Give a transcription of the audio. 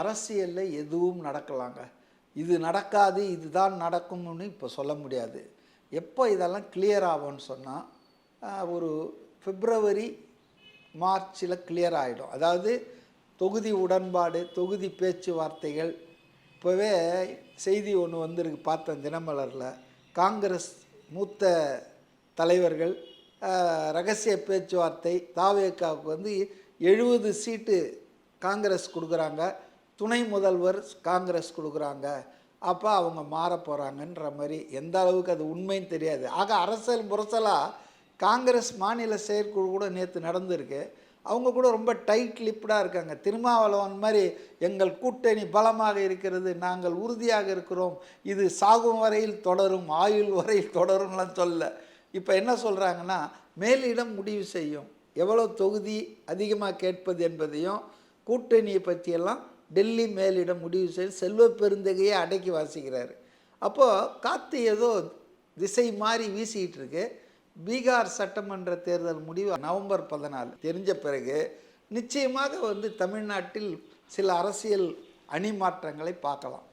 அரசியலில் எதுவும் நடக்கலாங்க. இது நடக்காது இதுதான் நடக்கும்னு இப்போ சொல்ல முடியாது. எப்போ இதெல்லாம் கிளியர் ஆகும்னு சொன்னால் ஒரு பிப்ரவரி மார்ச்சில் கிளியர் ஆகிடும் அதாவது தொகுதி உடன்பாடு தொகுதி பேச்சுவார்த்தைகள். இப்போவே செய்தி ஒன்று வந்திருக்கு பார்த்தேன் தினமலரில். காங்கிரஸ் மூத்த தலைவர்கள் ரகசிய பேச்சுவார்த்தை தாவேக்காவுக்கு வந்து எழுபது சீட்டு காங்கிரஸ் கொடுக்குறாங்க. துணை முதல்வர் காங்கிரஸ் கொடுக்குறாங்க. அப்போ அவங்க மாற போகிறாங்கன்ற மாதிரி எந்த அளவுக்கு அது உண்மைன்னு தெரியாது. ஆக அரசியல் முரசலாக காங்கிரஸ் மாநில செயற்குழு கூட நேற்று நடந்திருக்கு. அவங்க கூட ரொம்ப டைட் லிப்டாக இருக்காங்க. திருமாவளவன் மாதிரி எங்கள் கூட்டணி பலமாக இருக்கிறது நாங்கள் உறுதியாக இருக்கிறோம். இது சாகும் வரையில் தொடரும் ஆயுள் வரையில் தொடரும்லாம் சொல்ல இப்போ என்ன சொல்கிறாங்கன்னா மேலிடம் முடிவு செய்யும். எவ்வளோ தொகுதி அதிகமாக கேட்பது என்பதையும் கூட்டணியை பற்றியெல்லாம் டெல்லி மேலிடம் முடிவு செய்து செல்வ பெருந்தகையை அடக்கி வாசிக்கிறார். அப்போது காற்று ஏதோ திசை மாறி வீசிக்கிட்டு இருக்கு. பீகார் சட்டமன்ற தேர்தல் முடிவு நவம்பர் பதினாலு. தெரிஞ்ச பிறகு நிச்சயமாக வந்து தமிழ்நாட்டில் சில அரசியல் அணி மாற்றங்களை பார்க்கலாம்.